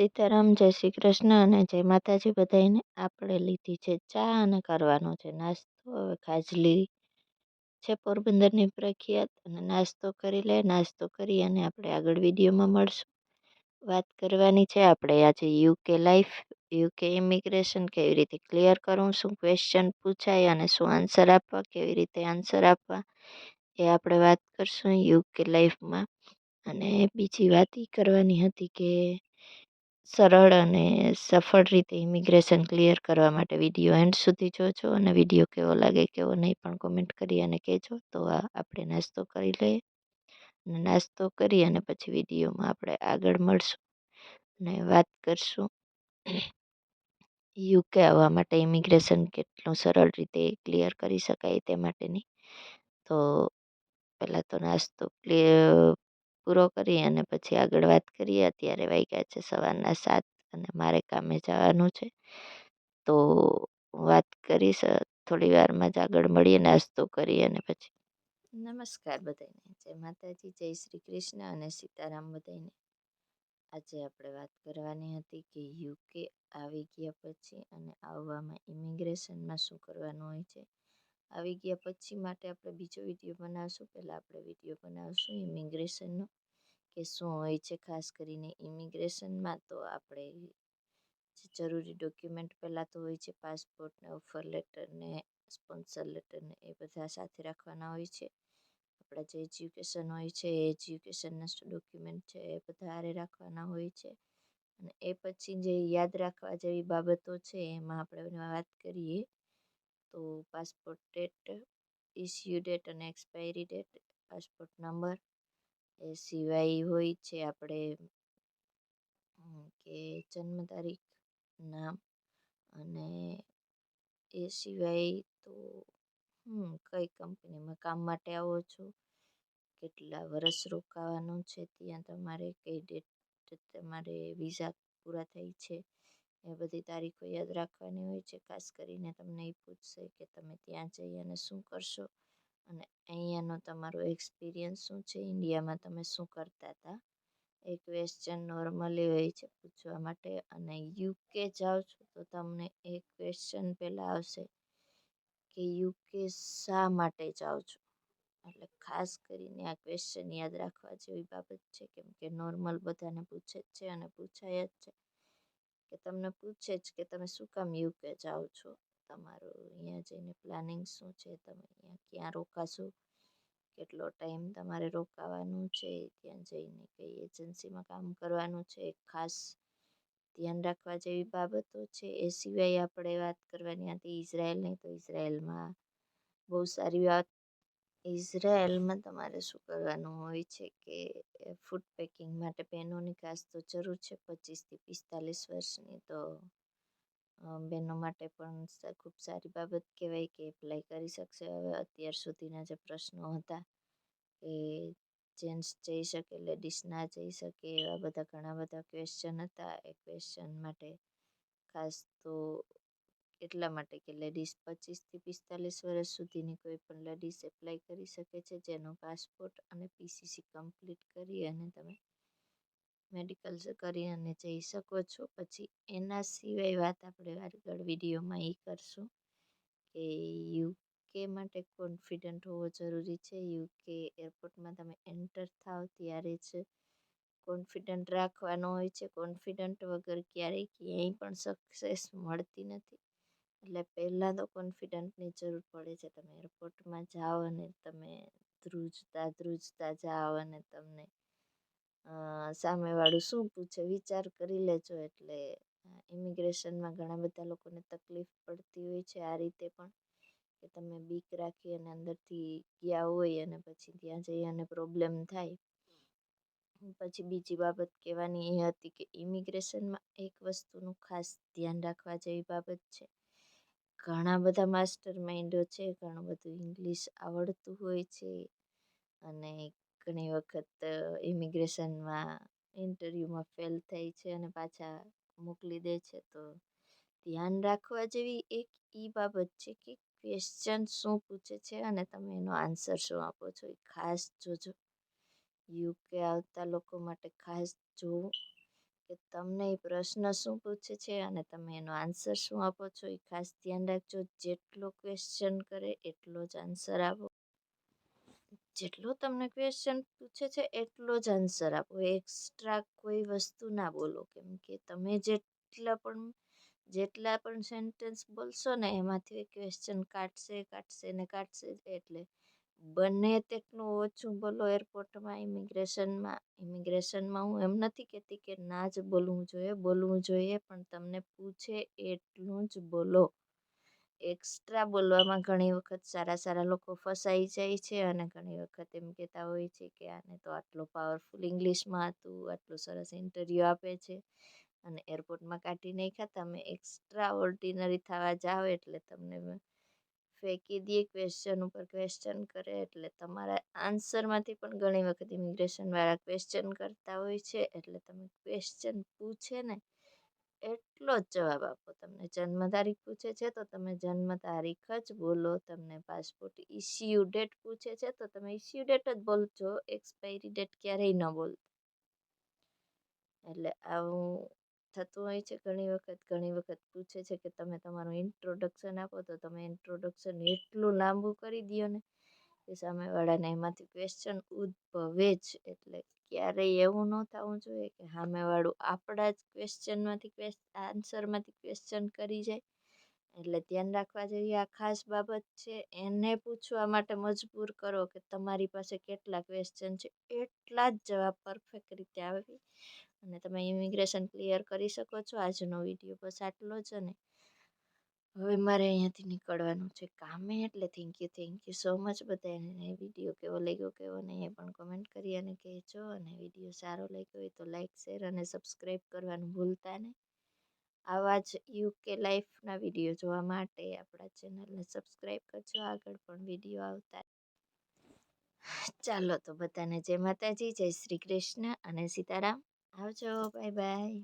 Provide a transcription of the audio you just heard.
સીતારામ, જય શ્રી કૃષ્ણ અને જય માતાજી બધાને આપણે લીધી છે ચા અને કરવાનો છે નાસ્તો. હવે ખાજલી છે પોરબંદરની પ્રખ્યાત અને નાસ્તો કરી લે. નાસ્તો કરી અને આપણે આગળ વિડીયોમાં મળશું. વાત કરવાની છે આપણે આજે યુકે લાઈફ, યુકે ઇમિગ્રેશન કેવી રીતે ક્લિયર કરવું, શું ક્વેશ્ચન પૂછાય અને શું આન્સર આપવા, કેવી રીતે આન્સર આપવા એ આપણે વાત કરશું યુકે લાઈફમાં. અને બીજી વાત એ કરવાની હતી કે સરળ અને સફળ રીતે ઇમિગ્રેશન ક્લિયર કરવા માટે વીડિયો એન્ડ સુધી જોજો અને વીડિયો કેવો લાગે, કેવો નહીં પણ કોમેન્ટ કરી અને કહેજો. તો આ આપણે નાસ્તો કરી લઈએ. અને નાસ્તો કરી અને પછી વિડીયોમાં આપણે આગળ મળશું અને વાત કરશું. યુકે આવવા માટે ઇમિગ્રેશન કેટલું સરળ રીતે ક્લિયર કરી શકાય તે માટેની. તો પહેલાં તો નાસ્તો ક્લિયર પૂરો કરી અને પછી આગળ વાત કરીએ. અત્યારે વાગ્યા છે સવારના સાત અને મારે કામે જવાનું છે. તો વાત કરીશ થોડી વારમાં જ આગળ મળીએ, નાસ્તો કરી અને પછી. નમસ્કાર બધાને. જય માતાજી, જય શ્રી કૃષ્ણ અને સીતારામ બધાને. આજે આપણે વાત કરવાની હતી કે યુકે આવી ગયા પછી અને આવવામાં ઇમિગ્રેશનમાં શું કરવાનું હોય છે. આવી ગયા પછી માટે આપણે બીજો વીડિયો બનાવશું. પહેલાં આપણે વીડિયો બનાવશું ઇમિગ્રેશનનો. કે શું હોય છે ખાસ કરીને ઇમિગ્રેશનમાં તો આપણે જરૂરી ડોક્યુમેન્ટ પહેલાં તો હોય છે, પાસપોર્ટ ને ઓફર લેટર ને સ્પોન્સર લેટર ને એ બધા સાથે રાખવાના હોય છે. આપણા જે એજ્યુકેશન હોય છે, એ એજ્યુકેશનના ડોક્યુમેન્ટ છે એ બધા હારે રાખવાના હોય છે. અને એ પછી જે યાદ રાખવા જેવી બાબતો છે એમાં આપણે વાત કરીએ, તો પાસપોર્ટ ડેટ ઇસ્યુ ડેટ અને એક્સપાયરી ડેટ પાસપોર્ટ નંબર એ સિવાય હોય છે આપણે કે જન્મ તારીખ નામ અને એ સિવાય તો, હમ, કઈ કંપનીમાં કામ માટે આવો છો? કેટલા વર્ષ રોકાવાનું છે? ત્યાં તમારે કઈ ડેટ તમારે વિઝા પૂરા થઈ છે? એ બધી તારીખો યાદ રાખવાની હોય છે? ખાસ કરીને તમને એ પૂછશે કે તમે ત્યાં જઈ અને શું કરશો? અને અહીંયાનો તમારો એક્સપિરિયન્સ શું છે? ઇન્ડિયામાં તમે શું કરતા હતા? એ ક્વેશ્ચન નોર્મલી હોય છે પૂછવા માટે. અને યુકે જાઓ છો તો તમને એ ક્વેશ્ચન પહેલાં આવશે કે યુકે શા માટે જાઓ છો? એટલે ખાસ કરીને આ ક્વેશ્ચન યાદ રાખવા જેવી બાબત છે કેમ કે નોર્મલ બધાને પૂછે જ છે અને પૂછાય જ છે કે તમને પૂછે જ કે તમે શું કામ યુકે જાઓ છો? તમારું અહીંયા જઈને પ્લાનિંગ શું છે? તમે અહીંયા ક્યાં રોકાશો? કેટલો ટાઈમ તમારે રોકાવાનું છે? ત્યાં જઈને કઈ એજન્સીમાં કામ કરવાનું છે? ખાસ ધ્યાન રાખવા જેવી બાબતો છે? એ સિવાય આપણે વાત કરવાની હતી ઇઝરાયલની તો ઇઝરાયલમાં બહુ સારી વાત. ઇઝરાયલમાં તમારે શું કરવાનું હોય છે કે ફૂડ પેકિંગ માટે બહેનોની ખાસ તો જરૂર છે પચીસથી પિસ્તાલીસ વર્ષની, તો બહેનો માટે પણ ખૂબ સારી બાબત કહેવાય કે એપ્લાય કરી શકશે. હવે અત્યાર સુધીના જે પ્રશ્નો હતા એ જેન્ટ્સ જઈ શકે, લેડીઝ ના જઈ શકે, એવા બધા ઘણા બધા ક્વેશ્ચન હતા. એ ક્વેશ્ચન માટે ખાસ તો એટલા માટે કે લેડીઝ પચીસથી પિસ્તાલીસ વર્ષ સુધીની કોઈ પણ લેડીઝ એપ્લાય કરી શકે છે, જેનો પાસપોર્ટ અને પીસીસી કમ્પ્લીટ કરી અને તમે મેડિકલ કરી અને જઈ શકો છો. પછી એના સિવાય વાત આપણે આગળ વિડીયોમાં એ કરશું કે યુકે માટે કોન્ફિડન્ટ હોવો જરૂરી છે. યુકે એરપોર્ટમાં તમે એન્ટર થાવ ત્યારે જ કોન્ફિડન્ટ રાખવાનો હોય છે. કોન્ફિડન્ટ વગર ક્યારેય ક્યાંય પણ સક્સેસ મળતી નથી. એટલે પહેલાં તો કોન્ફિડન્ટની જરૂર પડે છે. તમે એરપોર્ટમાં જાઓ અને તમે ધ્રુજતા ધ્રુજતા જાઓ અને તમને સામેવાળું શું પૂછે? વિચાર કરી લેજો એટલે ઇમિગ્રેશનમાં ઘણા બધા લોકોને તકલીફ પડતી હોય છે આ રીતે પણ, કે તમે બીક રાખી અને અંદરથી ગયા હોય અને પછી ત્યાં જઈ અને પ્રોબ્લેમ થાય. પછી બીજી બાબત કહેવાની એ હતી કે ઇમિગ્રેશનમાં એક વસ્તુનું ખાસ ધ્યાન રાખવા જેવી બાબત છે. ઘણા બધા માસ્ટર માઇન્ડો છે, ઘણું બધું ઇંગ્લિશ આવડતું હોય છે અને ઘણી વખત ઇમિગ્રેશનમાં ઇન્ટરવ્યૂમાં ફેલ થાય છે અને પાછા મોકલી દે છે. તો ધ્યાન રાખવા જેવી એક એ બાબત છે કે ક્વેશ્ચન શું પૂછે છે અને તમે એનો આન્સર શું આપો છો? એ ખાસ જોજો. યુકે આવતા લોકો માટે ખાસ જોવું કે તમને એ પ્રશ્ન શું પૂછે છે અને તમે એનો આન્સર શું આપો છો? એ ખાસ ધ્યાન રાખજો. જેટલો ક્વેશ્ચન કરે એટલો જ આન્સર આપો. જેટલો તમને ક્વેશ્ચન પૂછે છે, એટલો જ આન્સર આપો. એક્સ્ટ્રા કોઈ વસ્તુ ના બોલો. કેમ કે તમે જેટલા પણ જેટલા પણ સેન્ટેન્સ બોલશો ને, એમાંથી ક્વેશ્ચન કાઢશે કાઢશે ને કાઢશે એટલે બને તેટલું ઓછું બોલો એરપોર્ટમાં ઇમિગ્રેશનમાં ઇમિગ્રેશનમાં હું એમ નથી કહેતી કે ના જ બોલવું જોઈએ. બોલવું જોઈએ પણ તમને પૂછે એટલું જ બોલો. એક્સ્ટ્રા બોલવામાં ઘણી વખત સારા સારા લોકો ફસાઈ જાય છે અને ઘણી વખત એમ કહેતા હોય છે કે આને તો આટલો પાવરફુલ ઇંગ્લિશમાં હતું, આટલું સરસ ઇન્ટરવ્યૂ આપે છે અને એરપોર્ટમાં કાઢી નાખ્યા. તમે એક્સ્ટ્રા ઓર્ડિનરી થવા જાઓ એટલે તમને ફેંકી દે ક્વેશ્ચન ઉપર ક્વેશ્ચન કરે એટલે તમારા આન્સરમાંથી પણ ઘણી વખત ઇમિગ્રેશનવાળા ક્વેશ્ચન કરતા હોય છે એટલે તમે ક્વેશ્ચન પૂછે ને એટલો જ જવાબ આપો. તમને જન્મ તારીખ પૂછે છે તો તમે જન્મ તારીખ જ બોલો. તમને પાસપોર્ટ ઇસ્યુ ડેટ પૂછે છે તો તમે ઇસ્યુ ડેટ જ બોલજો એક્સપાયરી ડેટ ક્યારેય ન બોલ. એટલે આવું થતું હોય છે ઘણી વખત ઘણી વખત પૂછે છે કે તમે તમારું ઇન્ટ્રોડક્શન આપો તો તમે ઇન્ટ્રોડક્શન એટલું લાંબુ કરી દો ને કે સામેવાળાને એમાંથી ક્વેશ્ચન ઉદ્ભવે જ. એટલે ક્યારેય એવું ન થવું જોઈએ કે સામેવાળું આપણા જ ક્વેશ્ચનમાંથી આન્સરમાંથી ક્વેશ્ચન કરી જાય. એટલે ધ્યાન રાખવા જેવી આ ખાસ બાબત છે. એને પૂછવા માટે મજબૂર કરો કે તમારી પાસે કેટલા ક્વેશ્ચન છે. એટલા જ જવાબ પરફેક્ટ રીતે આવે. અને તમે ઇમિગ્રેશન ક્લિયર કરી શકો છો. આજનો વીડિયો બસ આટલો જ અને હવે મારે અહીંયાથી નીકળવાનું છે કામે એટલે thank you thank you so much બધાને વીડિયો કેવો લાગ્યો કેવો નહીં એ પણ કમેન્ટ કરી અને કહેજો. અને વીડિયો સારો લાગ્યો હોય તો લાઇક શેર અને સબસ્ક્રાઈબ કરવાનું ભૂલતા નહીં. આવા જ યુકે લાઈફના વીડિયો જોવા માટે આપણા ચેનલને સબસ્ક્રાઈબ કરજો. આગળ પણ વીડિયો આવતા ચાલો તો બધાને જય માતાજી, જય શ્રી કૃષ્ણ અને સીતારામ. આવજો બાય બાય